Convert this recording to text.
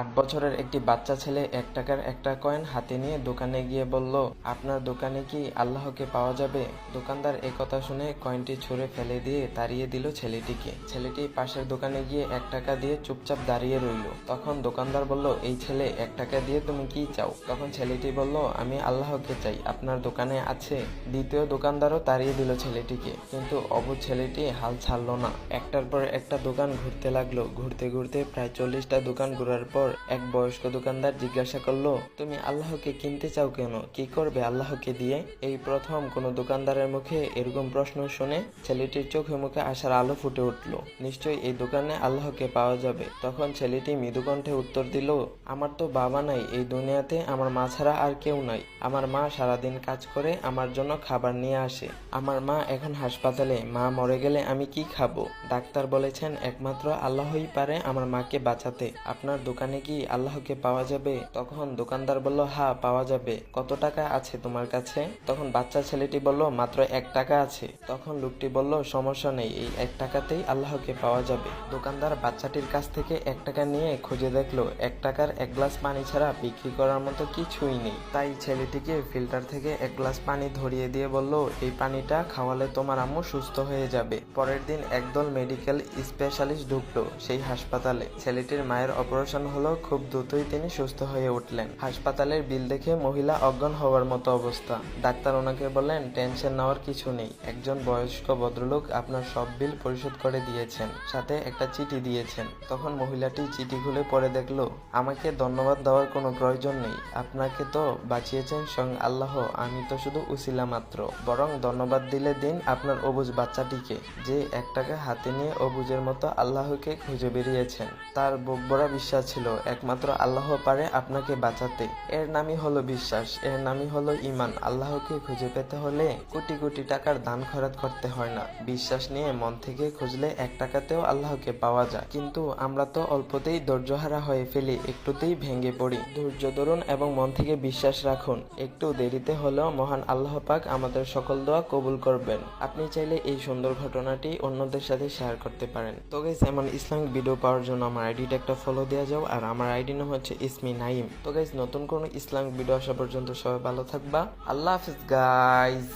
আট বছরের একটি বাচ্চা ছেলে এক টাকার একটা কয়েন হাতে নিয়ে দোকানে গিয়ে বলল, আপনার দোকানে কি আল্লাহকে পাওয়া যাবে? দোকানদার কথা শুনে কয়েনটি ছুঁড়ে ফেলে দিয়ে তাড়িয়ে দিল ছেলেটিকে। ছেলেটি পাশের দোকানে গিয়ে এক টাকা দিয়ে চুপচাপ দাঁড়িয়ে রইল। তখন দোকানদার বলল, এই ছেলে, এক টাকা দিয়ে তুমি কি চাও? তখন ছেলেটি বলল, আমি আল্লাহকে চাই, আপনার দোকানে আছে। দ্বিতীয় দোকানদারও তাড়িয়ে দিল ছেলেটিকে। কিন্তু অবু ছেলেটি হাল ছাড়লো না। একটার পর একটা দোকান ঘুরতে লাগল। ঘুরতে ঘুরতে প্রায় চল্লিশটা দোকান ঘোরার পর এক বয়স্ক দোকানদার জিজ্ঞাসা করল, তুমি আল্লাহকে কিনতে চাও কেন? কি করবে আল্লাহকে দিয়ে? এই প্রথম কোনো দোকানদারের মুখে এরকম প্রশ্ন শুনে ছেলেটির চোখে মুখে আসার আলো ফুটে উঠল। নিশ্চয়ই এই দোকানে আল্লাহকে পাওয়া যাবে। তখন ছেলেটি মৃদুকণ্ঠে উত্তর দিল, আমার তো বাবা নাই, এই দুনিয়াতে আমার মা ছাড়া আর কেউ নাই। আমার মা সারাদিন কাজ করে আমার জন্য খাবার নিয়ে আসে। আমার মা এখন হাসপাতালে, মা মরে গেলে আমি কি খাব? ডাক্তার বলেছেন, একমাত্র আল্লাহই পারে আমার মাকে বাঁচাতে। আপনার দোকানে কি আল্লাহকে পাওয়া যাবে? তখন দোকানদার বলল, হা, পাওয়া যাবে। কত টাকা আছে তোমার কাছে? তখন বাচ্চা ছেলেটি বলল, মাত্র এক টাকা আছে। তখন লোকটি বলল, সমস্যা নেই, এই এক টাকাতেই আল্লাহকে পাওয়া যাবে। দোকানদার বাচ্চাটির কাছ থেকে এক টাকা নিয়ে খুঁজে দেখল, এক টাকার এক গ্লাস পানি ছাড়া বিক্রি করার মতো কিছুই নেই। তাই ছেলেটিকে ফিল্টার থেকে এক গ্লাস পানি ধরিয়ে দিয়ে বলল, এই পানিটা খাওয়ালে তোমার আম্মু সুস্থ হয়ে যাবে। পরের দিন একদল মেডিকেল স্পেশালিস্ট ঢুকলো সেই হাসপাতালে। ছেলেটির মায়ের অপারেশন হলো খুব দ্রুতই তিনি সুস্থ হয়ে উঠলেন। হাসপাতালের বিল দেখে মহিলা অজ্ঞান হওয়ার মতো অবস্থা। ডাক্তার ওনাকে বললেন, টেনশন নেওয়ার কিছু নেই। একজন বয়স্ক ভদ্রলোক আপনার সব বিল পরিশোধ করে দিয়েছেন, সাথে একটা চিঠি দিয়েছেন। তখন মহিলাটি চিঠি খুলে পড়ে দেখল, আমাকে ধন্যবাদ দেওয়ার কোনো প্রয়োজন নেই। আপনাকে তো বাঁচিয়েছেন স্বয়ং আল্লাহ, আমি তো শুধু উসিলা মাত্র। বরং ধন্যবাদ দিলে দিন আপনার অবুজ বাচ্চাটিকে, যে এক টাকা হাতে নিয়ে অবুজের মতো আল্লাহকে খুঁজে বেরিয়েছেন। তার বুক ভরা বিশ্বাস ছিল একমাত্র আল্লাহ পারে আপনাকে বাঁচাতে। এর নামই হলো বিশ্বাস, এর নামই হলো ইমান আল্লাহকে খুঁজে পেতে হলে কোটি কোটি টাকার দান খরচ করতে হয় না। বিশ্বাস নিয়ে মন থেকে খুঁজলে এক টাকাতেও আল্লাহকে পাওয়া যায়। কিন্তু আমরা তো অল্পতেই ধৈর্যহারা হয়ে ফেলি, একটুতেই ভেঙে পড়ি। ধৈর্য ধরুন এবং মন থেকে বিশ্বাস রাখুন। একটু দেরিতে হলেও মহান আল্লাহ পাক আমাদের সকল দোয়া কবুল করবেন। আপনি চাইলে এই সুন্দর ঘটনাটি অন্যদের সাথে শেয়ার করতে পারেন। তো গাইস এমন ইসলামিক ভিডিও পাওয়ার জন্য আমার আইডিটা একটা ফলো দেওয়া যাও আর আর আমার আইডি নাম হচ্ছে ইসমি নাইম। তো গাইজ নতুন কোনো ইসলামিক ভিডিও আসা পর্যন্ত সবাই ভালো থাকবা। আল্লাহ হাফিজ গাইজ